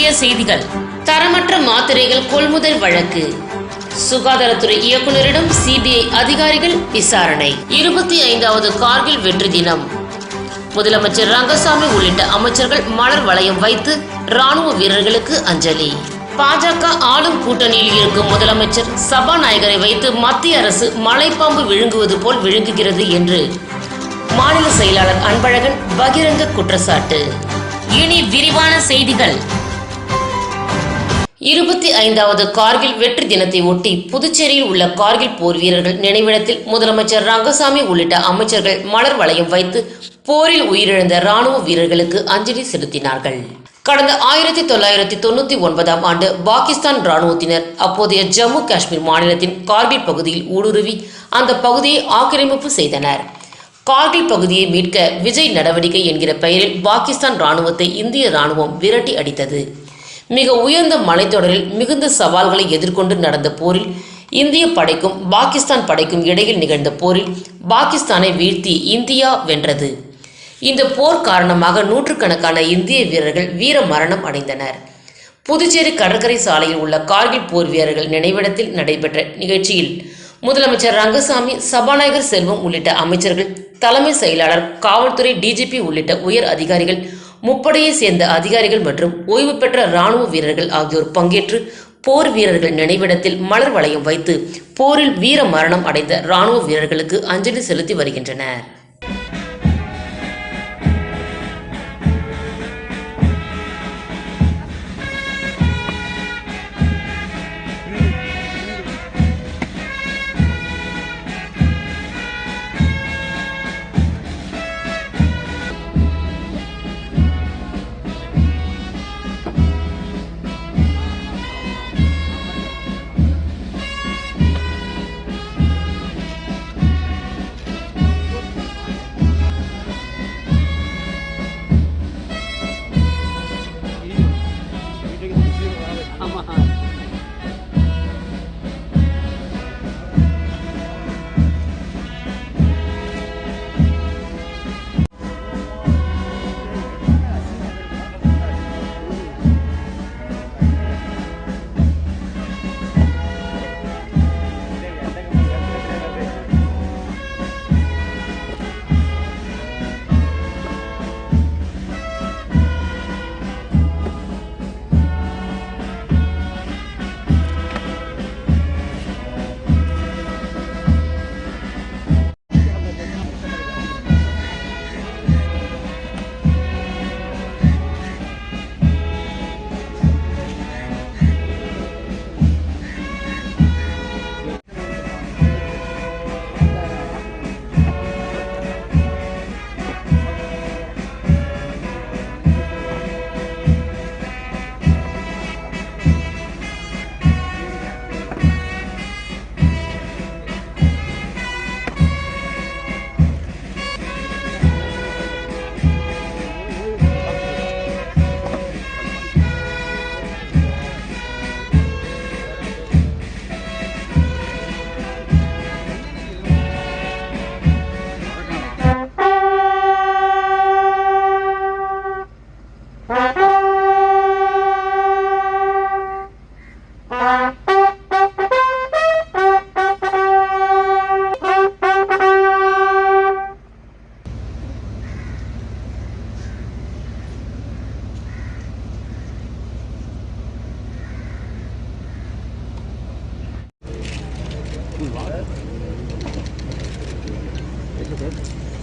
முக்கிய செய்திகள். தரமற்ற மாத்திரைகள் கொள்முதல் வழக்கு. சுகாதாரத்துறை இயக்குநரிடம் சிபிஐ அதிகாரிகள் விசாரணை. இருபத்தி ஐந்தாவது கார்கில் வெற்றி தினம். முதலமைச்சர் ரங்கசாமி உள்ளிட்ட அமைச்சர்கள் மலர் வளையம் வைத்து ராணுவ வீரர்களுக்கு அஞ்சலி. பாஜக ஆளும் கூட்டணியில் இருக்கும் முதலமைச்சர் சபாநாயகரை வைத்து மத்திய அரசு மலைப்பாம்பு விழுங்குவது போல் விழுங்குகிறது என்று மாநில செயலாளர் அன்பழகன் பகிரங்க குற்றச்சாட்டு. இனி விரிவான செய்திகள். இருபத்தி ஐந்தாவது கார்கில் வெற்றி தினத்தை ஒட்டி புதுச்சேரியில் உள்ள கார்கில் போர் வீரர்கள் நினைவிடத்தில் முதலமைச்சர் ரங்கசாமி உள்ளிட்ட அமைச்சர்கள் மலர் வளையம் வைத்து போரில் உயிரிழந்த ராணுவ வீரர்களுக்கு அஞ்சலி செலுத்தினார்கள். கடந்த ஆயிரத்தி தொள்ளாயிரத்தி தொண்ணூத்தி ஒன்பதாம் ஆண்டு பாகிஸ்தான் ராணுவத்தினர் அப்போதைய ஜம்மு காஷ்மீர் மாநிலத்தின் கார்கில் பகுதியில் ஊடுருவி அந்த பகுதியை ஆக்கிரமிப்பு செய்தனர். கார்கில் பகுதியை மீட்க விஜய் நடவடிக்கை என்கிற பெயரில் பாகிஸ்தான் ராணுவத்தை இந்திய ராணுவம் விரட்டி அடித்தது. மிக உயர்ந்த மலைத்தொடரில் மிகுந்த சவால்களை எதிர்கொண்டு நடந்த போரில் இந்திய படைக்கும் பாகிஸ்தான் படைக்கும் இடையில் நிகழ்ந்த போரில் பாகிஸ்தானை வீழ்த்தி இந்தியா வென்றது. இந்த போர் காரணமாக நூற்றுக்கணக்கான இந்திய வீரர்கள் வீர மரணம் அடைந்தனர். புதுச்சேரி கடற்கரை சாலையில் உள்ள கார்கில் போர் வீரர்கள் நினைவிடத்தில் நடைபெற்ற நிகழ்ச்சியில் முதலமைச்சர் ரங்கசாமி சபாநாயகர் செல்வம் உள்ளிட்ட அமைச்சர்கள் தலைமை செயலாளர் காவல்துறை டிஜிபி உள்ளிட்ட உயர் அதிகாரிகள் முப்படையை சேர்ந்த அதிகாரிகள் மற்றும் ஓய்வு பெற்ற ராணுவ வீரர்கள் ஆகியோர் பங்கேற்று போர் வீரர்கள் நினைவிடத்தில் மலர் வளையம் வைத்து போரில் வீர மரணம் அடைந்த ராணுவ வீரர்களுக்கு அஞ்சலி செலுத்தி வருகின்றனர். 嘛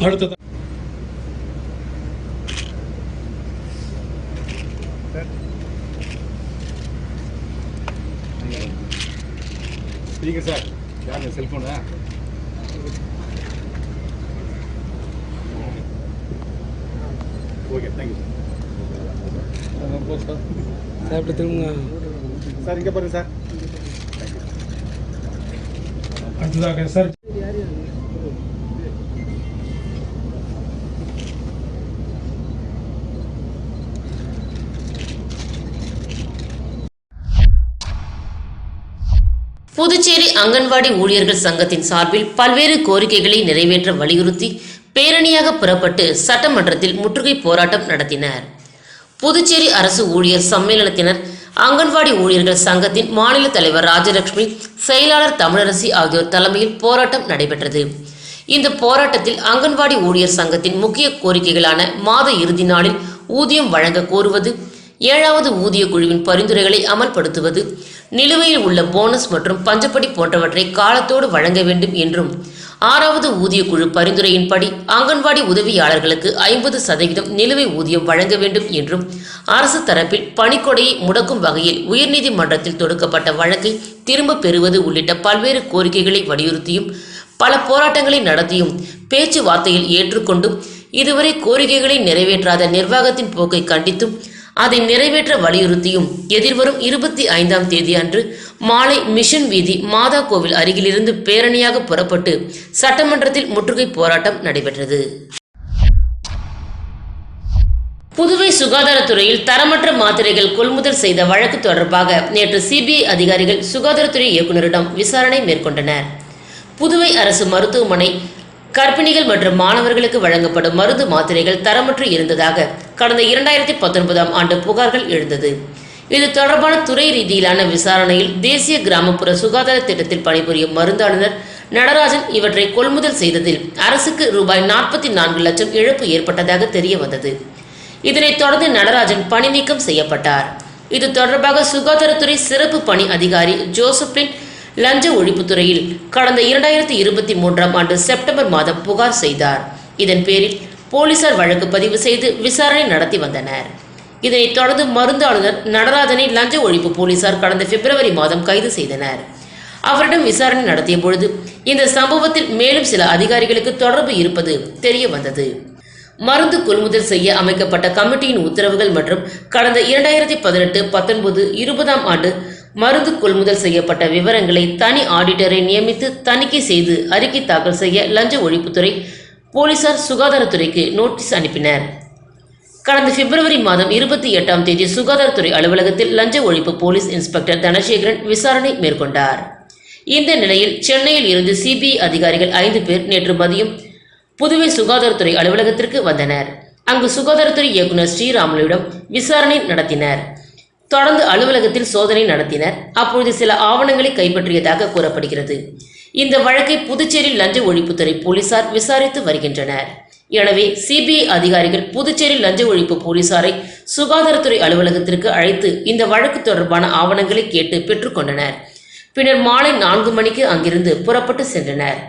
அடுத்தது. ஸ்பீக்கர் சார் யாருங்க? Cellphone okay thank you sir sir இப்படி திரும்புங்க. சார் இங்கே பாருங்க சார். அடுத்ததாக சார் புதுச்சேரி அங்கன்வாடி ஊழியர்கள் சங்கத்தின் சார்பில் பல்வேறு கோரிக்கைகளை நிறைவேற்ற வலியுறுத்தி பேரணியாக புறப்பட்டு சட்டமன்றத்தில் முற்றுகை போராட்டம் நடத்தினர். புதுச்சேரி அரசு ஊழியர் சம்மேளனத்தினர் அங்கன்வாடி ஊழியர்கள் சங்கத்தின் மாநில தலைவர் ராஜலட்சுமி செயலாளர் தமிழரசி ஆகியோர் தலைமையில் போராட்டம் நடைபெற்றது. இந்த போராட்டத்தில் அங்கன்வாடி ஊழியர் சங்கத்தின் முக்கிய கோரிக்கைகளான மாத இறுதி நாளில் ஊதியம் வழங்க கோருவது ஏழாவது ஊதிய குழுவின் பரிந்துரைகளை அமல்படுத்துவது நிலுவையில் உள்ள போனஸ் மற்றும் பஞ்சப்படி போன்றவற்றை காலத்தோடு வழங்க வேண்டும் என்றும் ஆறாவது ஊதிய குழு பரிந்துரையின்படி அங்கன்வாடி உதவியாளர்களுக்கு ஐம்பது சதவீதம் நிலுவை ஊதியம் வழங்க வேண்டும் என்றும் அரசு தரப்பில் பணிக்கொடையை முடக்கும் வகையில் உயர்நீதிமன்றத்தில் தொடுக்கப்பட்ட வழக்கை திரும்ப பெறுவது உள்ளிட்ட பல்வேறு கோரிக்கைகளை வலியுறுத்தியும் பல போராட்டங்களை நடத்தியும் பேச்சுவார்த்தையில் ஏற்றுக்கொண்டும் இதுவரை கோரிக்கைகளை நிறைவேற்றாத நிர்வாகத்தின் போக்கை கண்டித்தும் அதை நிறைவேற்ற வலியுறுத்தியும் எதிர்வரும் இருபத்தி ஐந்தாம் தேதி அன்று மாலை மிஷன் வீதி மாதா கோவில் அருகிலிருந்து பேரணியாக புறப்பட்டு சட்டமன்றத்தில் முற்றுகை போராட்டம் நடைபெற்றது. புதுவை சுகாதாரத்துறையில் தரமற்ற மாத்திரைகள் கொள்முதல் செய்த வழக்கு தொடர்பாக நேற்று சிபிஐ அதிகாரிகள் சுகாதாரத்துறை இயக்குநரிடம் விசாரணை மேற்கொண்டனர். புதுவை அரசு மருத்துவமனை கர்ப்பிணிகள் மற்றும் மாணவர்களுக்கு வழங்கப்படும் மருந்து மாத்திரைகள் தரமற்று இருந்ததாக கடந்த இரண்டாயிரத்தி பத்தொன்பதாம் ஆண்டு புகார்கள் எழுந்தது. இது தொடர்பான துறை ரீதியிலான விசாரணையில் தேசிய கிராமப்புற சுகாதார திட்டத்தில் பணிபுரியும் மருந்தாளுநர் நடராஜன் இவற்றை கொள்முதல் செய்ததில் அரசுக்கு ரூபாய் நாற்பத்தி நான்கு லட்சம் இழப்பு ஏற்பட்டதாக தெரிய வந்தது இதனைத் தொடர்ந்து நடராஜன் பணி நீக்கம் செய்யப்பட்டார். இது தொடர்பாக சுகாதாரத்துறை சிறப்பு பணி அதிகாரி ஜோசப்லின் லஞ்ச ஒழிப்புத்துறையில் கடந்த இரண்டாயிரத்தி இருபத்தி மூன்றாம் ஆண்டு செப்டம்பர் மாதம் புகார் செய்தார். இதன் பேரில் போலீசார் வழக்கு பதிவு செய்து விசாரணை நடத்தி வந்தனர். இதனைத் தொடர்ந்து மருந்தாளுநர் நடராஜனை லஞ்ச ஒழிப்பு போலீசார் கடந்த பிப்ரவரி மாதம் கைது செய்தனர். அவரிடம் விசாரணை நடத்திய பொழுது இந்த சம்பவத்தில் மேலும் சில அதிகாரிகளுக்கு தொடர்பு இருப்பது தெரிய வந்தது. மருந்து கொள்முதல் செய்ய அமைக்கப்பட்ட கமிட்டியின் உத்தரவுகள் மற்றும் கடந்த இரண்டாயிரத்தி பதினெட்டு பத்தொன்பது இருபதாம் ஆண்டு மருந்து கொள்முதல் செய்யப்பட்ட விவரங்களை தனி ஆடிட்டரை நியமித்து தணிக்கை செய்து அறிக்கை தாக்கல் செய்ய லஞ்ச ஒழிப்புத்துறை போலீசார் சுகாதாரத்துறைக்கு நோட்டீஸ் அனுப்பினர். கடந்த பிப்ரவரி மாதம் இருபத்தி எட்டாம் தேதி சுகாதாரத்துறை அலுவலகத்தில் லஞ்ச ஒழிப்பு போலீஸ் இன்ஸ்பெக்டர் தனசேகரன் விசாரணை மேற்கொண்டார். இந்த நிலையில் சென்னையில் இருந்து சிபிஐ அதிகாரிகள் ஐந்து பேர் நேற்று மதியம் புதுவை சுகாதாரத்துறை அலுவலகத்திற்கு வந்தனர். அங்கு சுகாதாரத்துறை இயக்குனர் ஸ்ரீராமுலுவிடம் விசாரணை நடத்தினர். தொடர்ந்து அலுவலகத்தில் சோதனை நடத்தினர். அப்பொழுது சில ஆவணங்களை கைப்பற்றியதாக கூறப்படுகிறது. இந்த வழக்கை புதுச்சேரி லஞ்ச ஒழிப்புத்துறை போலீசார் விசாரித்து வருகின்றனர். எனவே சிபிஐ அதிகாரிகள் புதுச்சேரி லஞ்ச ஒழிப்பு போலீசாரை சுகாதாரத்துறை அலுவலகத்திற்கு அழைத்து இந்த வழக்கு தொடர்பான ஆவணங்களை கேட்டு பெற்றுக்கொண்டனர் பின்னர் மாலை நான்கு மணிக்கு அங்கிருந்து புறப்பட்டு சென்றனர்.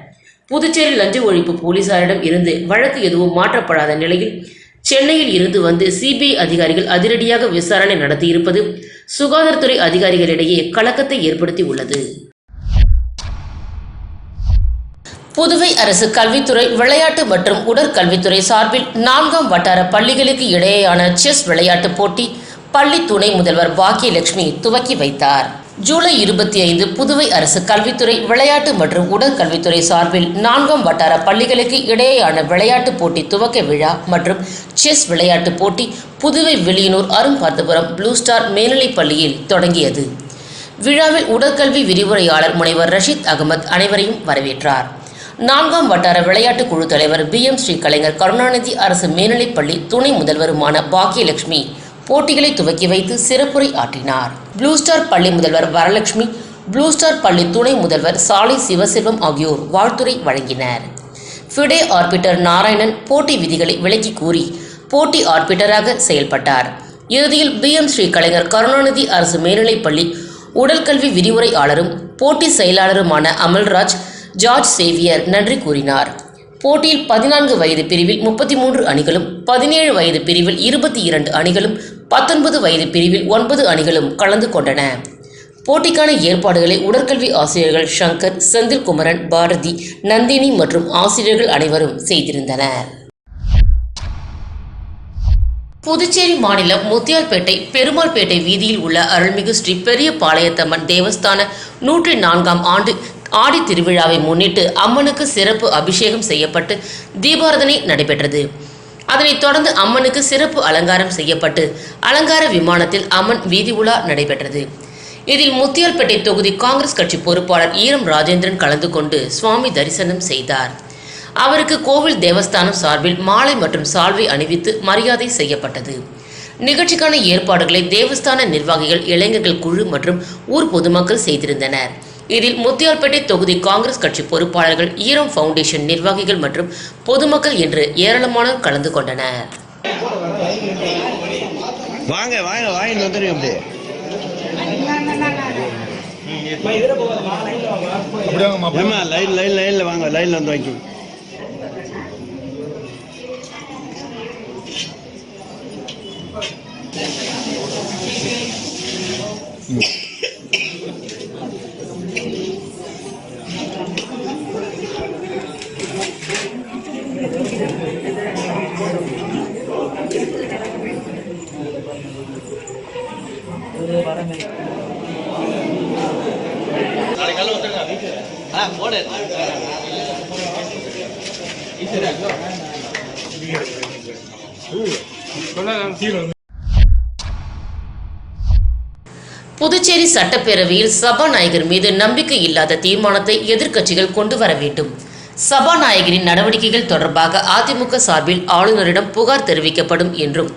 புதுச்சேரி லஞ்ச ஒழிப்பு போலீசாரிடம் இருந்து வழக்கு எதுவும் மாற்றப்படாத நிலையில் சென்னையில் இருந்து வந்து சிபிஐ அதிகாரிகள் அதிரடியாக விசாரணை நடத்தியிருப்பது சுகாதாரத்துறை அதிகாரிகளிடையே கலக்கத்தை ஏற்படுத்தி உள்ளது புதுவை அரசு கல்வித்துறை விளையாட்டு மற்றும் உடற்கல்வித்துறை சார்பில் நான்காம் வட்டார பள்ளிகளுக்கு இடையேயான செஸ் விளையாட்டு போட்டி பள்ளி துணை முதல்வர் பாக்கியலட்சுமி துவக்கி வைத்தார். ஜூலை இருபத்தி ஐந்து புதுவை அரசு கல்வித்துறை விளையாட்டு மற்றும் உடற்கல்வித்துறை சார்பில் நான்காம் வட்டார பள்ளிகளுக்கு இடையேயான விளையாட்டுப் போட்டி துவக்க விழா மற்றும் செஸ் விளையாட்டுப் போட்டி புதுவை வெளியனூர் அரும்பார்த்தபுரம் ப்ளூ ஸ்டார் மேல்நிலைப் பள்ளியில் தொடங்கியது. விழாவில் உடற்கல்வி விரிவுரையாளர் முனைவர் ரஷீத் அகமது அனைவரையும் வரவேற்றார். நான்காம் வட்டார விளையாட்டு குழு தலைவர் பி எம் ஸ்ரீ கலைஞர் கருணாநிதி அரசு மேல்நிலைப்பள்ளி துணை முதல்வருமான பாக்கியலட்சுமி போட்டிகளை துவக்கி வைத்து சிறப்புரை ஆற்றினார். ப்ளூ ஸ்டார் பள்ளி முதல்வர் வரலட்சுமி ப்ளூ ஸ்டார் பள்ளி துணை முதல்வர் சாலை சிவசெல்வம் ஆகியோர் வாழ்த்துரை வழங்கினர். ஃபிடே ஆர்பிட்டர் நாராயணன் போட்டி விதிகளை விளக்கி கூறி போட்டி ஆர்பிட்டராக செயல்பட்டார். இறுதியில் பி எம் ஸ்ரீ கலைஞர் கருணாநிதி அரசு மேல்நிலைப்பள்ளி உடற்கல்வி விரிவுரையாளரும் போட்டி செயலாளருமான அமல்ராஜ் ஜார்ஜ் சேவியர் நன்றி கூறினார். போட்டியில் பதினான்கு வயது பிரிவில் முப்பத்தி மூன்று அணிகளும் பதினேழு வயது பிரிவில் இருபத்தி இரண்டு அணிகளும் பத்தொன்பது வயது பிரிவில் ஒன்பது அணிகளும் கலந்து கொண்டன. போட்டிக்கான ஏற்பாடுகளை உடற்கல்வி ஆசிரியர்கள் சங்கர் செந்தில்குமரன் பாரதி நந்தினி மற்றும் ஆசிரியர்கள் அனைவரும் செய்திருந்தனர். புதுச்சேரி மாநிலம் முத்தியால்பேட்டை பெருமாள்பேட்டை வீதியில் உள்ள அருள்மிகு ஸ்ரீ பெரிய பாளையத்தம்மன் தேவஸ்தான நூற்றி நான்காம் ஆண்டு ஆடி திருவிழாவை முன்னிட்டு அம்மனுக்கு சிறப்பு அபிஷேகம் செய்யப்பட்டு தீபாரதனை நடைபெற்றது. அதனைத் தொடர்ந்து அம்மனுக்கு சிறப்பு அலங்காரம் செய்யப்பட்டு அலங்கார விமானத்தில் அம்மன் வீதி உலா நடைபெற்றது. இதில் முத்தியால்பேட்டை தொகுதி காங்கிரஸ் கட்சி பொறுப்பாளர் ஈரம் ராஜேந்திரன் கலந்து கொண்டு சுவாமி தரிசனம் செய்தார். அவருக்கு கோவில் தேவஸ்தானம் சார்பில் மாலை மற்றும் சால்வை அணிவித்து மரியாதை செய்யப்பட்டது. நிகழ்ச்சிக்கான ஏற்பாடுகளை தேவஸ்தான நிர்வாகிகள் இளைஞர்கள் குழு மற்றும் ஊர் பொதுமக்கள் செய்திருந்தனர். இதில் முத்தியால்பேட்டை தொகுதி காங்கிரஸ் கட்சி பொறுப்பாளர்கள் ஈரம் ஃபவுண்டேஷன் நிர்வாகிகள் மற்றும் பொதுமக்கள் என்று ஏராளமானோர் கலந்து கொண்டனர். வாங்க வாங்க வாங்கிட்டு வந்துருங்க அப்படியே. அப்படியே வாங்க லைன் லைன் லைனில் வாங்க லைனில் வந்து வாங்கி. புதுச்சேரி சட்டப்பேரவையில் சபாநாயகர் மீது நம்பிக்கை இல்லாத தீர்மானத்தை எதிர்க்கட்சிகள் கொண்டு வர வேண்டும். சபாநாயகரின் நடவடிக்கைகள் தொடர்பாக அதிமுக சார்பில் ஆளுநரிடம் புகார் தெரிவிக்கப்படும் என்றும்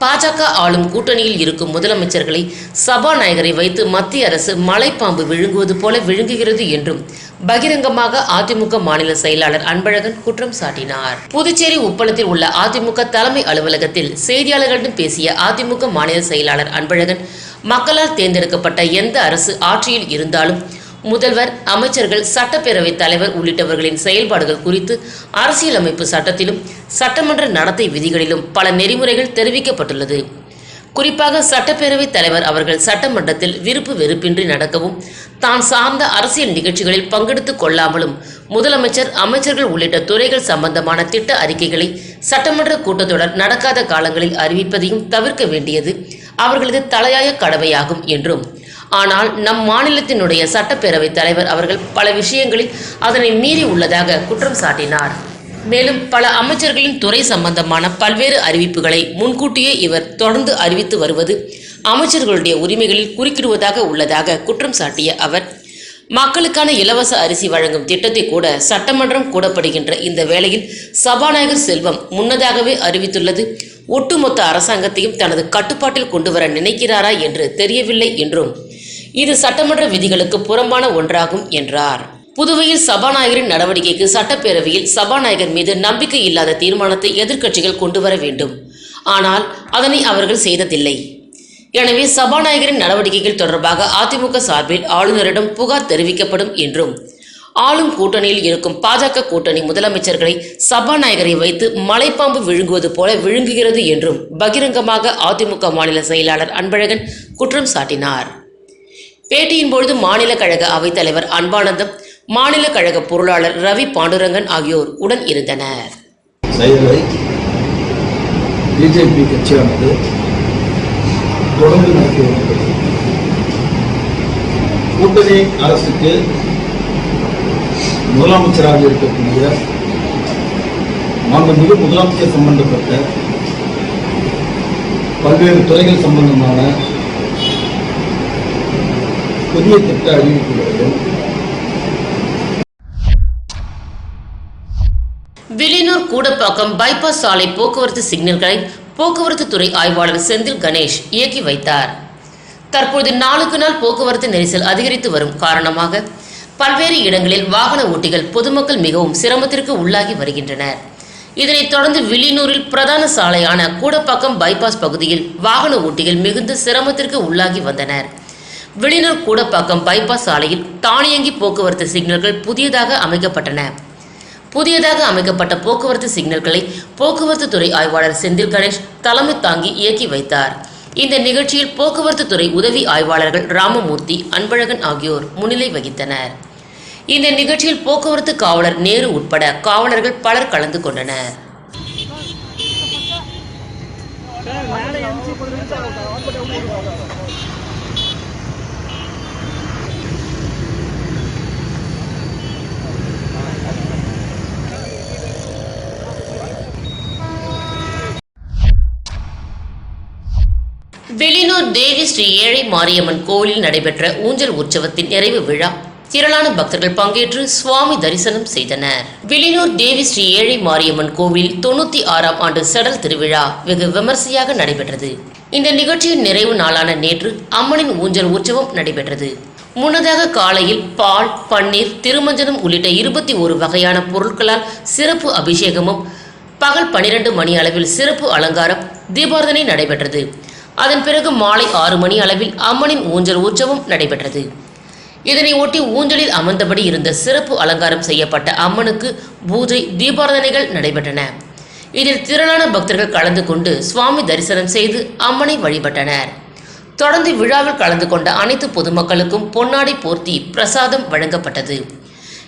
பாஜக ஆளும் கூட்டணியில் இருக்கும் முதலமைச்சர்களை சபாநாயகரை வைத்து மத்திய அரசு மலைப்பாம்பு விழுங்குவது போல விழுங்குகிறது என்றும் பகிரங்கமாக அதிமுக மாநில செயலாளர் அன்பழகன் குற்றம் சாட்டினார். புதுச்சேரி உப்பளத்தில் உள்ள அதிமுக தலைமை அலுவலகத்தில் செய்தியாளர்களிடம் பேசிய அதிமுக மாநில செயலாளர் அன்பழகன் மக்களால் தேர்ந்தெடுக்கப்பட்ட எந்த அரசு ஆட்சியில் இருந்தாலும் முதல்வர் அமைச்சர்கள் சட்டப்பேரவைத் தலைவர் உள்ளிட்டவர்களின் செயல்பாடுகள் குறித்து அரசியலமைப்பு சட்டத்திலும் சட்டமன்ற நடத்தை விதிகளிலும் பல நெறிமுறைகள் தெரிவிக்கப்பட்டுள்ளது. குறிப்பாக சட்டப்பேரவைத் தலைவர் அவர்கள் சட்டமன்றத்தில் விருப்பு வெறுப்பின்றி நடக்கவும் தான் சார்ந்த அரசியல் நிகழ்ச்சிகளில் பங்கெடுத்துக் கொள்ளாமலும் முதலமைச்சர் அமைச்சர்கள் உள்ளிட்ட துறைகள் சம்பந்தமான திட்ட அறிக்கைகளை சட்டமன்ற கூட்டத்தொடர் நடக்காத காலங்களில் அறிவிப்பதையும் தவிர்க்க வேண்டியது அவர்களது தலையாய கடமையாகும் என்றும் ஆனால் நம் மாநிலத்தினுடைய சட்டப்பேரவைத் தலைவர் அவர்கள் பல விஷயங்களில் அதனை மீறி உள்ளதாக குற்றம் சாட்டினார். மேலும் பல அமைச்சர்களின் துறை சம்பந்தமான பல்வேறு அறிவிப்புகளை முன்கூட்டியே இவர் தொடர்ந்து அறிவித்து வருவது அமைச்சர்களுடைய உரிமைகளில் குறுக்கிடுவதாக உள்ளதாக குற்றம் சாட்டிய அவர் மக்களுக்கான இலவச அரிசி வழங்கும் திட்டத்தை கூட சட்டமன்றம் கூடப்படுகின்ற இந்த வேளையில் சபாநாயகர் செல்வம் முன்னதாகவே அறிவித்துள்ளது ஒட்டுமொத்த அரசாங்கத்தையும் தனது கட்டுப்பாட்டில் கொண்டு வர நினைக்கிறாரா என்று தெரியவில்லை என்றும் இது சட்டமன்ற விதிகளுக்கு புறம்பான ஒன்றாகும் என்றார். புதுவையில் சபாநாயகரின் நடவடிக்கைக்கு சட்டப்பேரவையில் சபாநாயகர் மீது நம்பிக்கை இல்லாத தீர்மானத்தை எதிர்க்கட்சிகள் கொண்டு வர வேண்டும். ஆனால் அதனை அவர்கள் செய்ததில்லை. எனவே சபாநாயகரின் நடவடிக்கைகள் தொடர்பாக அதிமுக சார்பில் ஆளுநரிடம் புகார் தெரிவிக்கப்படும் என்றும் ஆளும் கூட்டணியில் இருக்கும் பாஜக கூட்டணி முதலமைச்சர்களை சபாநாயகரை வைத்து மலைப்பாம்பு விழுங்குவது போல விழுங்குகிறது என்றும் பகிரங்கமாக அதிமுக மாநில செயலாளர் அன்பழகன் குற்றம் சாட்டினார். பேட்டியின் பொழுது மாநில கழக அவைத்தலைவர் அன்பானந்தம் மாநில கழக பொருளாளர் ரவி பாண்டுரங்கன் ஆகியோர் உடன் இருந்தனர். செயலை பிஜேபி கட்சியானது தொடர்ந்து நடத்தி வருகிறது. கூட்டணி அரசுக்கு முதலமைச்சராக இருக்கக்கூடிய மாண்புமிகு முதலமைச்சர் சம்பந்தப்பட்ட பல்வேறு துறைகள் சம்பந்தமான புதிய திட்ட அறிவிப்புகளையும் வில்லியனூர் கூடப்பாக்கம் பைபாஸ் சாலை போக்குவரத்து சிக்னல்களை போக்குவரத்து துறை ஆய்வாளர் செந்தில் கணேஷ் இயக்கி வைத்தார். தற்போது நாளுக்கு நாள் போக்குவரத்து நெரிசல் அதிகரித்து வரும் காரணமாக பல்வேறு இடங்களில் வாகன ஓட்டிகள் பொதுமக்கள் மிகவும் சிரமத்திற்கு உள்ளாகி வருகின்றனர். இதனைத் தொடர்ந்து வில்லியனூரில் பிரதான சாலையான கூடப்பாக்கம் பைபாஸ் பகுதியில் வாகன ஓட்டிகள் மிகுந்த சிரமத்திற்கு உள்ளாகி வந்தனர். விழிநூர் கூடப்பாக்கம் பைபாஸ் சாலையில் தானியங்கி போக்குவரத்து சிக்னல்கள் புதியதாக அமைக்கப்பட்டன. புதியதாக அமைக்கப்பட்ட போக்குவரத்து சிக்னல்களை போக்குவரத்து துறை ஆய்வாளர் செந்தில் கணேஷ் தலைமை தாங்கி இயக்கி வைத்தார். இந்த நிகழ்ச்சியில் போக்குவரத்து துறை உதவி ஆய்வாளர்கள் ராமமூர்த்தி அன்பழகன் ஆகியோர் முன்னிலை வகித்தனர். இந்த நிகழ்ச்சியில் போக்குவரத்து காவலர் நேரு உட்பட காவலர்கள் பலர் கலந்து கொண்டனர். வெளியூர் தேவி ஸ்ரீ ஏழை மாரியம்மன் கோவிலில் நடைபெற்ற ஊஞ்சல் உற்சவத்தின் நிறைவு விழா. திரளான பக்தர்கள் பங்கேற்று சுவாமி தரிசனம் செய்தனர். வெளியூர் தேவி ஸ்ரீ ஏழை மாரியம்மன் கோவில் தொண்ணூத்தி ஆறாம் ஆண்டு செடல் திருவிழா வெகு விமர்சையாக நடைபெற்றது. இந்த நிகழ்ச்சியின் நிறைவு நாளான நேற்று அம்மனின் ஊஞ்சல் உற்சவம் நடைபெற்றது. முன்னதாக காலையில் பால் பன்னீர் திருமஞ்சனம் உள்ளிட்ட இருபத்தி ஒரு வகையான பொருட்களால் சிறப்பு அபிஷேகமும் பகல் பனிரெண்டு மணி அளவில் சிறப்பு அலங்காரம் தீபாரதனை நடைபெற்றது. அதன் பிறகு மாலை ஆறு மணி அளவில் அம்மனின் ஊஞ்சல் உற்சவம் நடைபெற்றது. இதனை ஒட்டி ஊஞ்சலில் அமர்ந்தபடி இருந்த சிறப்பு அலங்காரம் செய்யப்பட்ட அம்மனுக்கு பூஜை தீபாரதனைகள் நடைபெற்றன. இதில் திரளான பக்தர்கள் கலந்து கொண்டு சுவாமி தரிசனம் செய்து அம்மனை வழிபட்டனர். தொடர்ந்து விழாவில் கலந்து கொண்ட அனைத்து பொதுமக்களுக்கும் பொன்னாடை போர்த்தி பிரசாதம் வழங்கப்பட்டது.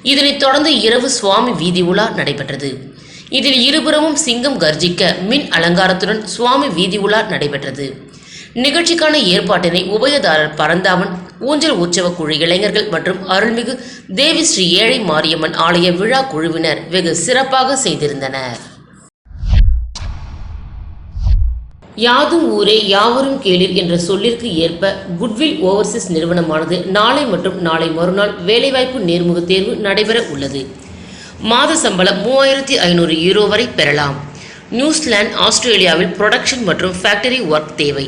இதனைத் தொடர்ந்து இரவு சுவாமி வீதி உலா நடைபெற்றது. இதில் இருபுறமும் சிங்கம் கர்ஜிக்க மின் அலங்காரத்துடன் சுவாமி வீதி உலா நடைபெற்றது. நிகழ்ச்சிக்கான ஏற்பாட்டினை உபயதாரர் பரந்தாமன் ஊஞ்சல் உற்சவ குழு இளைஞர்கள் மற்றும் அருள்மிகு தேவி ஸ்ரீ ஏழை மாரியம்மன் ஆலய விழா குழுவினர் வெகு சிறப்பாக செய்திருந்தனர். யாதும் ஊரே யாவரும் கேளீர் என்ற சொல்லிற்கு ஏற்ப குட்வில் ஓவர்சீஸ் நிறுவனமானது நாளை மற்றும் நாளை மறுநாள் வேலைவாய்ப்பு நேர்முக தேர்வு நடைபெற உள்ளது. மாத சம்பளம் மூவாயிரத்தி ஐநூறு யூரோ வரை பெறலாம். நியூசிலாந்து ஆஸ்திரேலியாவில் ப்ரொடக்ஷன் மற்றும் ஃபேக்டரி ஒர்க் தேவை.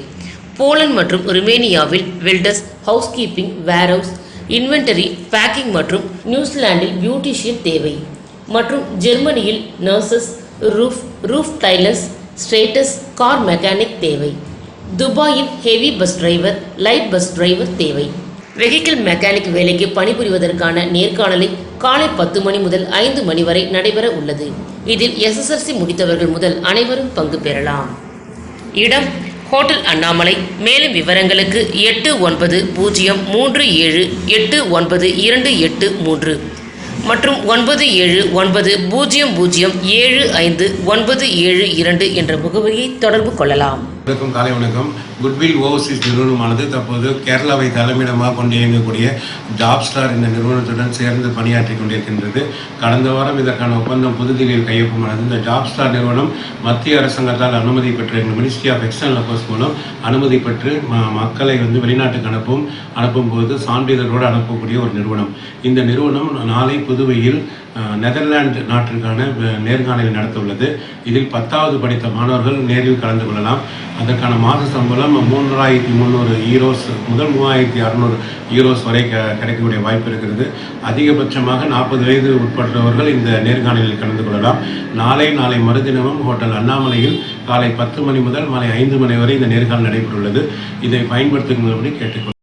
போலந்து மற்றும் ருமேனியாவில் welders housekeeping warehouse inventory packing மற்றும் நியூசிலாந்தில் பியூட்டிஷியன் தேவை. மற்றும் ஜெர்மனியில் நர்சஸ் ரூஃப் ரூஃப் டைலர்ஸ் ஸ்ட்ரேட்டஸ் கார் மெக்கானிக் தேவை. துபாயில் heavy bus driver light bus driver தேவை. வெஹிக்கிள் மெக்கானிக் வேலைக்கு பணிபுரிவதற்கான நேர்காணலை காலை பத்து மணி முதல் ஐந்து மணி வரை நடைபெற உள்ளது. இதில் எஸ்எஸ்எல்சி முடித்தவர்கள் முதல் அனைவரும் பங்கு பெறலாம். இடம் ஹோட்டல் அண்ணாமலை. மேலும் விவரங்களுக்கு எட்டு ஒன்பது பூஜ்ஜியம் மூன்று ஏழு எட்டு ஒன்பது இரண்டு எட்டு மூன்று. மற்றும் ஒன்பது ஏழு ஒன்பது பூஜ்ஜியம் பூஜ்ஜியம் ஏழு ஐந்து ஒன்பது ஏழு இரண்டு என்ற முகவரியை தொடர்பு கொள்ளலாம். வணக்கம் காலை வணக்கம். குட்வில் ஓவர்சீஸ் நிறுவனமானது தற்போது கேரளாவை தலைமையிடமாக கொண்டு இயங்கக்கூடிய ஜாப் ஸ்டார் இந்த நிறுவனத்துடன் சேர்ந்து பணியாற்றி கொண்டிருக்கின்றது. கடந்த வாரம் இதற்கான ஒப்பந்தம் புதுதில்லியில் கையொப்பமானது. இந்த ஜாப் ஸ்டார் நிறுவனம் மத்திய அரசாங்கத்தால் அனுமதி பெற்ற மினிஸ்ட்ரி ஆஃப் எக்ஸ்டர்னல் அஃபேர்ஸ் மூலம் அனுமதி பெற்று ம- மக்களை வந்து வெளிநாட்டுக்கு அனுப்பும் அனுப்பும் போது சான்றிதழோடு அனுப்பக்கூடிய ஒரு நிறுவனம். இந்த நிறுவனம் நாளை புதுவையில் நெதர்லாந்து நாட்டிற்கான அஹ், நேர்காணலை நடத்த உள்ளது இதில் பத்தாவது படித்த மாணவர்கள் நேரில் கலந்து கொள்ளலாம். அதற்கான மாத சம்பளம் மூன்றாயிரத்தி முந்நூறு ஈரோஸ் முதல் மூவாயிரத்தி அறநூறு ஈரோஸ் வரை க கிடைக்கக்கூடிய வாய்ப்பு இருக்கிறது. அதிகபட்சமாக நாற்பது வயது உட்பட்டவர்கள் இந்த நேர்காணலில் கலந்து கொள்ளலாம். நாளை நாளை மறுதினமும் ஹோட்டல் அண்ணாமலையில் காலை பத்து மணி முதல் மாலை ஐந்து மணி வரை இந்த நேர்காணல் நடைபெற்றுள்ளது. இதை பயன்படுத்தும்படி கேட்டுக்கொள்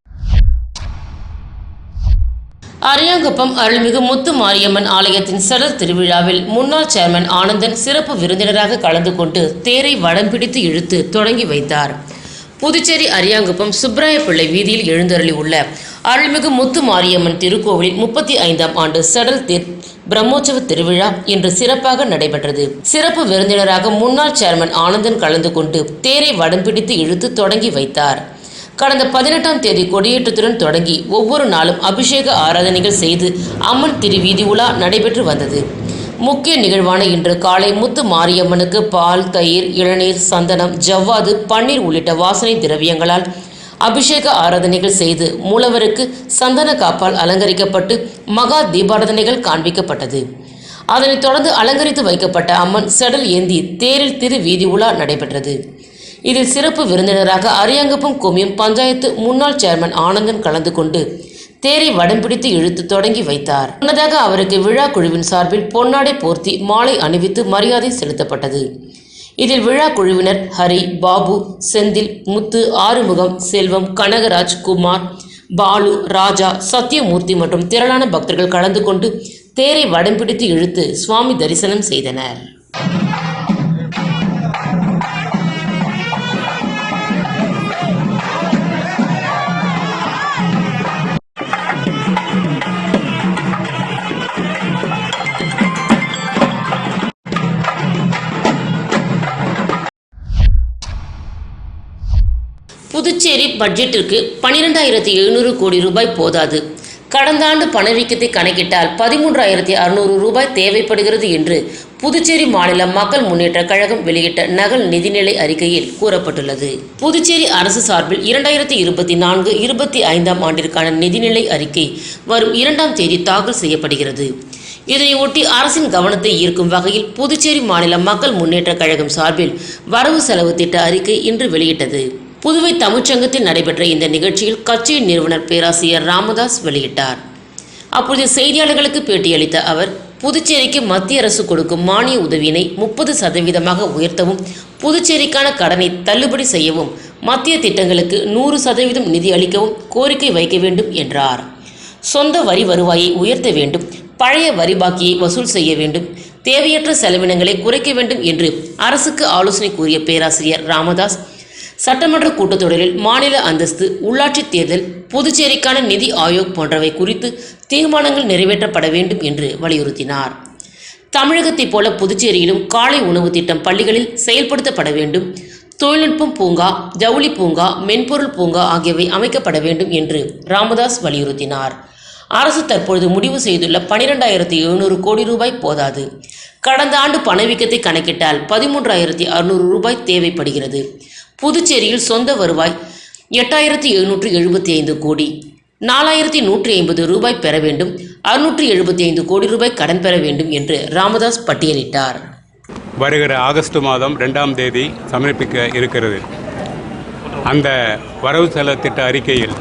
அரியாங்குப்பம் அருள்மிகு முத்து மாரியம்மன் ஆலயத்தின் சடல் திருவிழாவில் முன்னாள் சேர்மன் ஆனந்தன் சிறப்பு விருந்தினராக கலந்து கொண்டு தேரை வடம் பிடித்து இழுத்து தொடங்கி வைத்தார். புதுச்சேரி அரியாங்குப்பம் சுப்ராய பிள்ளை வீதியில் எழுந்தருளி உள்ள அருள்மிகு முத்து மாரியம்மன் திருக்கோவிலில் முப்பத்தி ஐந்தாம் ஆண்டு சடல் தேர் பிரம்மோற்சவ திருவிழா இன்று சிறப்பாக நடைபெற்றது. சிறப்பு விருந்தினராக முன்னாள் சேர்மன் ஆனந்தன் கலந்து கொண்டு தேரை வடம் பிடித்து இழுத்து தொடங்கி வைத்தார். கடந்த பதினெட்டாம் தேதி கொடியேற்றத்துடன் தொடங்கி ஒவ்வொரு நாளும் அபிஷேக ஆராதனைகள் செய்து அம்மன் திருவீதி உலா நடைபெற்று வந்தது. முக்கிய நிகழ்வான இன்று காலை முத்து மாரியம்மனுக்கு பால் தயிர் இளநீர் சந்தனம் ஜவ்வாது பன்னீர் உள்ளிட்ட வாசனை திரவியங்களால் அபிஷேக ஆராதனைகள் செய்து மூலவருக்கு சந்தன காப்பால் அலங்கரிக்கப்பட்டு மகா தீபாராதனைகள் காண்பிக்கப்பட்டது. அதனைத் தொடர்ந்து அலங்கரித்து வைக்கப்பட்ட அம்மன் செடல் ஏந்தி தேரில் திரு வீதி உலா நடைபெற்றது. இதில் சிறப்பு விருந்தினராக அரியாங்குப்பம் கோமியம் பஞ்சாயத்து முன்னாள் சேர்மன் ஆனந்தன் கலந்து கொண்டு தேரை வடம் பிடித்து இழுத்து தொடங்கி வைத்தார். முன்னதாக அவருக்கு விழா குழுவின் சார்பில் பொன்னாடை போர்த்தி மாலை அணிவித்து மரியாதை செலுத்தப்பட்டது. இதில் விழா குழுவினர் ஹரி பாபு செந்தில் முத்து ஆறுமுகம் செல்வம் கனகராஜ் குமார் பாலு ராஜா சத்யமூர்த்தி மற்றும் திரளான பக்தர்கள் கலந்து கொண்டு தேரை வடம் பிடித்து இழுத்து சுவாமி தரிசனம் செய்தனர். புதுச்சேரி பட்ஜெட்டிற்கு பனிரெண்டாயிரத்தி எழுநூறு கோடி ரூபாய் போதாது. கடந்த ஆண்டு பணவீக்கத்தை கணக்கிட்டால் பதிமூன்றாயிரத்தி அறுநூறு ரூபாய் தேவைப்படுகிறது என்று புதுச்சேரி மாநில மக்கள் முன்னேற்ற கழகம் வெளியிட்ட நகல் நிதிநிலை அறிக்கையில் கூறப்பட்டுள்ளது. புதுச்சேரி அரசு சார்பில் இரண்டாயிரத்தி இருபத்தி நான்கு இருபத்தி ஐந்தாம் ஆண்டிற்கான நிதிநிலை அறிக்கை வரும் இரண்டாம் தேதி தாக்கல் செய்யப்படுகிறது. இதனையொட்டி அரசின் கவனத்தை ஈர்க்கும் வகையில் புதுச்சேரி மாநில மக்கள் முன்னேற்ற கழகம் சார்பில் வரவு செலவு திட்ட அறிக்கை இன்று வெளியிட்டது. புதுவை தமிழ்ச்சங்கத்தில் நடைபெற்ற இந்த நிகழ்ச்சியில் கட்சியின் நிறுவனர் பேராசிரியர் ராமதாஸ் வெளியிட்டார். அப்பொழுது செய்தியாளர்களுக்கு பேட்டியளித்த அவர் புதுச்சேரிக்கு மத்திய அரசு கொடுக்கும் மானிய உதவியினை முப்பது சதவீதமாக உயர்த்தவும் புதுச்சேரிக்கான கடனை தள்ளுபடி செய்யவும் மத்திய திட்டங்களுக்கு நூறு சதவீதம் நிதி அளிக்கவும் கோரிக்கை வைக்க வேண்டும் என்றார். சொந்த வரி வருவாயை உயர்த்த வேண்டும் பழைய வரி பாக்கியை வசூல் செய்ய வேண்டும் தேவையற்ற செலவினங்களை குறைக்க வேண்டும் என்று அரசுக்கு ஆலோசனை கூறிய பேராசிரியர் ராமதாஸ் சட்டமன்ற கூட்டத்தொடரில் மாநில அந்தஸ்து உள்ளாட்சி தேர்தல் புதுச்சேரிக்கான நிதி ஆயோக் போன்றவை குறித்து தீர்மானங்கள் நிறைவேற்றப்பட வேண்டும் என்று வலியுறுத்தினார். தமிழகத்தைப் போல புதுச்சேரியிலும் காலை உணவு திட்டம் பள்ளிகளில் செயல்படுத்தப்பட வேண்டும். தொழில்நுட்பம் பூங்கா ஜவுளி பூங்கா மென்பொருள் பூங்கா ஆகியவை அமைக்கப்பட வேண்டும் என்று ராமதாஸ் வலியுறுத்தினார். அரசு தற்பொழுது முடிவு செய்துள்ள பனிரெண்டாயிரத்தி எழுநூறு கோடி ரூபாய் போதாது. கடந்த ஆண்டு பணவீக்கத்தை கணக்கிட்டால் பதிமூன்றாயிரத்தி அறுநூறு ரூபாய் தேவைப்படுகிறது. புதுச்சேரியில் சொந்த வருவாய் எட்டாயிரத்தி எழுநூற்று எழுபத்தி ஐந்து கோடி. நாலாயிரத்தி நூற்றி ஐம்பது ரூபாய் பெற வேண்டும். அறுநூற்றி எழுபத்தி ஐந்து கோடி ரூபாய் கடன் பெற வேண்டும் என்று ராமதாஸ் பட்டியலிட்டார். வருகிற ஆகஸ்ட் மாதம் ரெண்டாம் தேதி சமர்ப்பிக்க இருக்கிறது. அந்த வரவு செலவு திட்ட அறிக்கையில்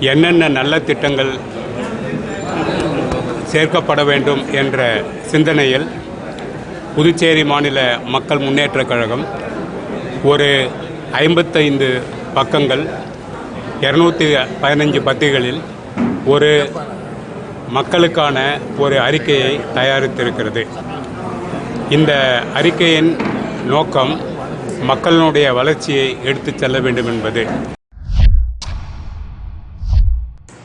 என்னென்ன நல்ல திட்டங்கள் சேர்க்கப்பட வேண்டும் என்ற சிந்தனையில் புதுச்சேரி மாநில மக்கள் முன்னேற்றக் கழகம் ஒரு ஐம்பத்தைந்து பக்கங்கள் இரநூத்தி பதினஞ்சு பத்திகளில் ஒரு மக்களுக்கான ஒரு அறிக்கையை தயாரித்திருக்கிறது. இந்த அறிக்கையின் நோக்கம் மக்களினுடைய வளர்ச்சியை எடுத்துச் செல்ல வேண்டும் என்பது.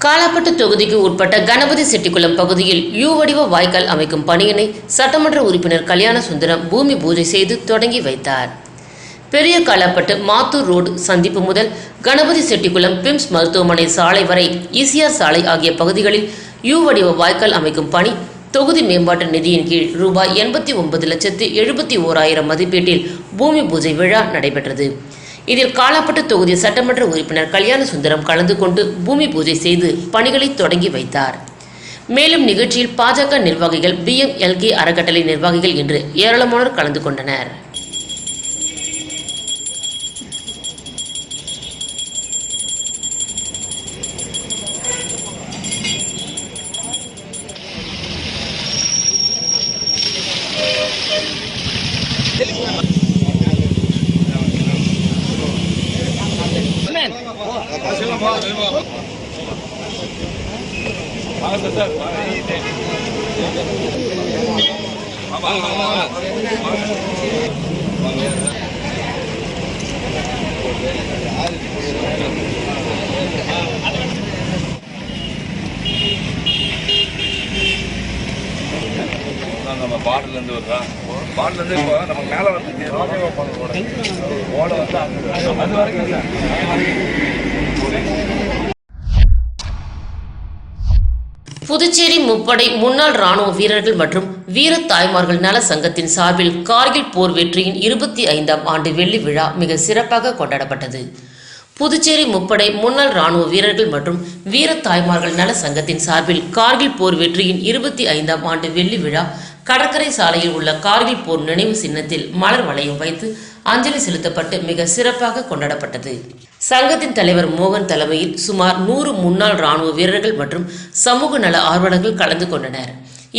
காலாப்பட்டு தொகுதிக்கு உட்பட்ட கணபதி செட்டிக்குளம் பகுதியில் யூ வடிவ வாய்க்கால் அமைக்கும் பணியினை சட்டமன்ற உறுப்பினர் கல்யாண சுந்தரம் பூமி பூஜை செய்து தொடங்கி வைத்தார். பெரிய காலாப்பட்டு மாத்தூர் ரோடு சந்திப்பு முதல் கணபதி செட்டிக்குளம் பிம்ஸ் மருத்துவமனை சாலை வரை இசிஆர் சாலை ஆகிய பகுதிகளில் யூ வடிவ வாய்க்கால் அமைக்கும் பணி தொகுதி மேம்பாட்டு நிதியின் கீழ் ரூபாய் எண்பத்தி ஒன்பது லட்சத்து எழுபத்தி ஓராயிரம் மதிப்பீட்டில் பூமி பூஜை விழா நடைபெற்றது. இதில் காலாப்பட்டு தொகுதி சட்டமன்ற உறுப்பினர் கல்யாண சுந்தரம் கலந்து கொண்டு பூமி பூஜை செய்து பணிகளை தொடங்கி வைத்தார். மேலும் நிகழ்ச்சியில் பாஜக நிர்வாகிகள் பிஎம்எல்கே அறக்கட்டளை நிர்வாகிகள் என்று ஏராளமானோர் கலந்து கொண்டனர் நம்ம பாட்டில இருந்து வர்றோம் பாட்டில இருந்து இப்போ நம்ம மேல வந்து ஓலை வந்து அங்க- அது வரைக்கும் புதுச்சேரி முப்படை முன்னாள் ராணுவ வீரர்கள் மற்றும் வீர தாய்மார்கள் நல சங்கத்தின் சார்பில் கார்கில் போர் வெற்றியின் இருபத்தி ஐந்தாம் ஆண்டு வெள்ளி விழா மிக சிறப்பாக கொண்டாடப்பட்டது. புதுச்சேரி முப்படை முன்னாள் ராணுவ வீரர்கள் மற்றும் வீர தாய்மார்கள் நல சங்கத்தின் சார்பில் கார்கில் போர் வெற்றியின் இருபத்தி ஐந்தாம் ஆண்டு வெள்ளி விழா கடற்கரை சாலையில் உள்ள கார்கில் போர் நினைவு சின்னத்தில் மலர் வளையம் வைத்து அஞ்சலி செலுத்தப்பட்டு மிக சிறப்பாக கொண்டாடப்பட்டது. சங்கத்தின் தலைவர் மோகன் தலைமையில் சுமார் நூறு முன்னாள் ராணுவ வீரர்கள் மற்றும் சமூக நல ஆர்வலர்கள் கலந்து கொண்டனர்.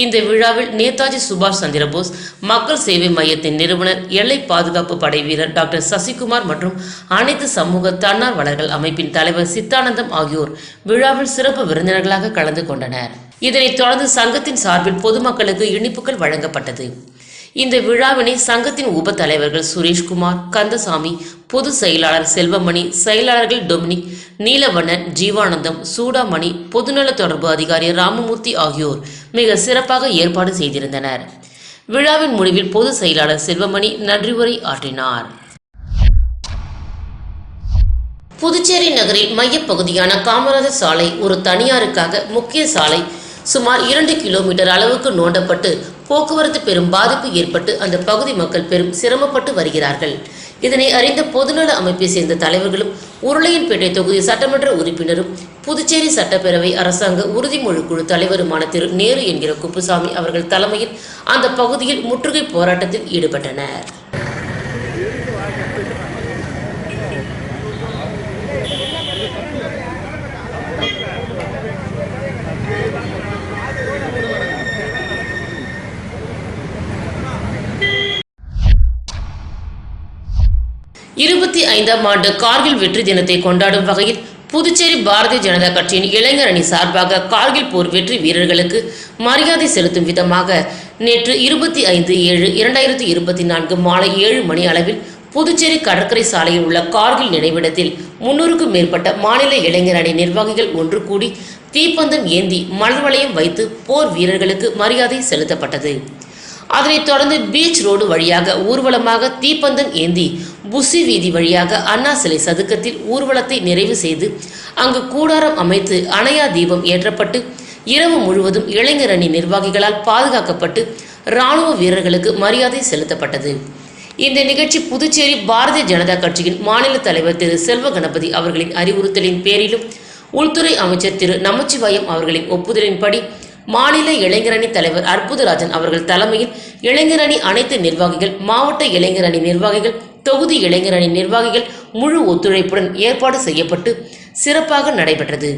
இந்த விழாவில் நேதாஜி சுபாஷ் சந்திரபோஸ் மக்கள் சேவை மையத்தின் நிறுவனர் எல்லை பாதுகாப்பு படை வீரர் டாக்டர் சசிகுமார் மற்றும் அனைத்து சமூக தன்னார்வலர்கள் அமைப்பின் தலைவர் சித்தானந்தம் ஆகியோர் விழாவில் சிறப்பு விருந்தினர்களாக கலந்து கொண்டனர். இதனைத் தொடர்ந்து சங்கத்தின் சார்பில் பொதுமக்களுக்கு இனிப்புகள் வழங்கப்பட்டது. இந்த விழாவினை சங்கத்தின் உப தலைவர்கள் சுரேஷ்குமார் கந்தசாமி பொது செயலாளர் செல்வமணி செயலாளர்கள் டொமினிக் நீலவண்ணன் ஜீவானந்தம் சூடாமணி பொதுநல தொடர்பு அதிகாரி ராமமூர்த்தி ஆகியோர் மிக சிறப்பாக ஏற்பாடு செய்திருந்தனர். விழாவின் முடிவில் பொது செயலாளர் செல்வமணி நன்றி உரை ஆற்றினார். புதுச்சேரி நகரில் மையப்பகுதியான காமராஜர் சாலை ஒரு தனியாருக்காக முக்கிய சாலை சுமார் இரண்டு கிலோமீட்டர் அளவுக்கு நோண்டப்பட்டு போக்குவரத்து பெரும் பாதிப்பு ஏற்பட்டு அந்த பகுதி மக்கள் பெரும் சிரமப்பட்டு வருகிறார்கள். இதனை அறிந்த பொதுநல அமைப்பை சேர்ந்த தலைவர்களும் உருளையன்பேட்டை தொகுதி சட்டமன்ற உறுப்பினரும் புதுச்சேரி சட்டப்பேரவை அரசாங்க உறுதிமொழி குழு தலைவருமான திரு நேரு என்கிற குப்புசாமி அவர்கள் தலைமையில் அந்த பகுதியில் முற்றுகை போராட்டத்தில் ஈடுபட்டனர். இருபத்தி ஐந்தாம் ஆண்டு கார்கில் வெற்றி தினத்தை கொண்டாடும் வகையில் புதுச்சேரி பாரதிய ஜனதா கட்சியின் இளைஞர் அணி சார்பாக கார்கில் போர் வெற்றி வீரர்களுக்கு மரியாதை செலுத்தும் விதமாக நேற்று இருபத்தி ஐந்து ஏழு இரண்டாயிரத்தி இருபத்தி நான்கு மாலை ஏழு மணி அளவில் புதுச்சேரி கடற்கரை சாலையில் உள்ள கார்கில் நினைவிடத்தில் முன்னூறுக்கும் மேற்பட்ட மாநில இளைஞர் அணி நிர்வாகிகள் ஒன்று கூடி தீப்பந்தம் ஏந்தி மலர் வளையம் வைத்து போர் வீரர்களுக்கு மரியாதை செலுத்தப்பட்டது. அதனைத் தொடர்ந்து பீச் ரோடு வழியாக ஊர்வலமாக தீப்பந்தம் ஏந்தி புசி வீதி வழியாக அண்ணா சிலை சதுக்கத்தில் ஊர்வலத்தை நிறைவு செய்து அங்கு கூடாரம் அமைத்து அணையா தீபம் ஏற்றப்பட்டு இரவு முழுவதும் இளைஞர் அணி நிர்வாகிகளால் பாதுகாக்கப்பட்டு இராணுவ வீரர்களுக்கு மரியாதை செலுத்தப்பட்டது. இந்த நிகழ்ச்சி புதுச்சேரி பாரதிய ஜனதா கட்சியின் மாநில தலைவர் திரு செல்வ கணபதி அவர்களின் அறிவுறுத்தலின் பேரிலும் உள்துறை அமைச்சர் திரு நமச்சிவாயம் அவர்களின் ஒப்புதலின்படி மாநில இளைஞரணி தலைவர் அற்புதராஜன் அவர்கள் தலைமையில் இளைஞரணி அனைத்து நிர்வாகிகள் மாவட்ட இளைஞரணி நிர்வாகிகள் தொகுதி இளைஞரணி நிர்வாகிகள் முழு ஒத்துழைப்புடன் ஏற்பாடு செய்யப்பட்டு சிறப்பாக நடைபெற்றது.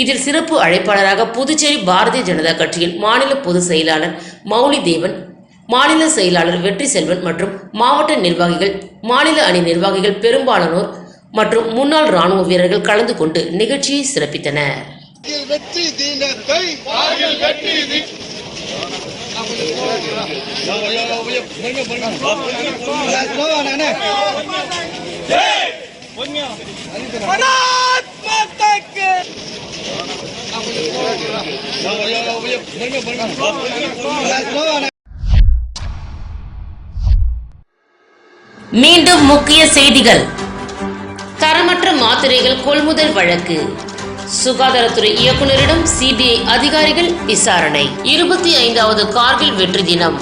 இதில் சிறப்பு அழைப்பாளராக புதுச்சேரி பாரதிய ஜனதா கட்சியின் மாநில பொதுச் செயலாளர் மௌலி தேவன் மாநில செயலாளர் வெற்றி செல்வன் மற்றும் மாவட்ட நிர்வாகிகள் மாநில அணி நிர்வாகிகள் பெரும்பாலானோர் மற்றும் முன்னாள் ராணுவ வீரர்கள் கலந்து கொண்டு நிகழ்ச்சியை சிறப்பித்தனர். மீண்டும் முக்கிய செய்திகள். தரமற்ற மாத்திரைகள் கொள்முதல் வழக்கு. சுகாதாரத்துறை இயக்குநரிடம் சிபிஐ அதிகாரிகள் விசாரணை. இருபத்தி ஐந்தாவது கார்கில் வெற்றி தினம்.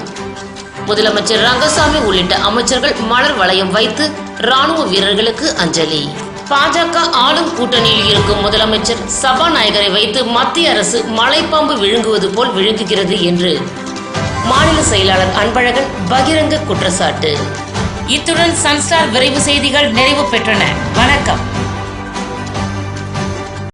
முதலமைச்சர் ரங்கசாமி உள்ளிட்ட அமைச்சர்கள் மலர் வளையம் வைத்து ராணுவ வீரர்களுக்கு அஞ்சலி. பாஜக ஆளும் கூட்டணியில் இருக்கும் முதலமைச்சர் சபாநாயகரை வைத்து மத்திய அரசு மலைப்பாம்பு விழுங்குவது போல் விழுங்குகிறது என்று. மாநில செயலாளர் அன்பழகன் பகிரங்க குற்றச்சாட்டு. இத்துடன் சன்ஸ்டார் விரைவு செய்திகள் நிறைவு பெற்றன. வணக்கம்.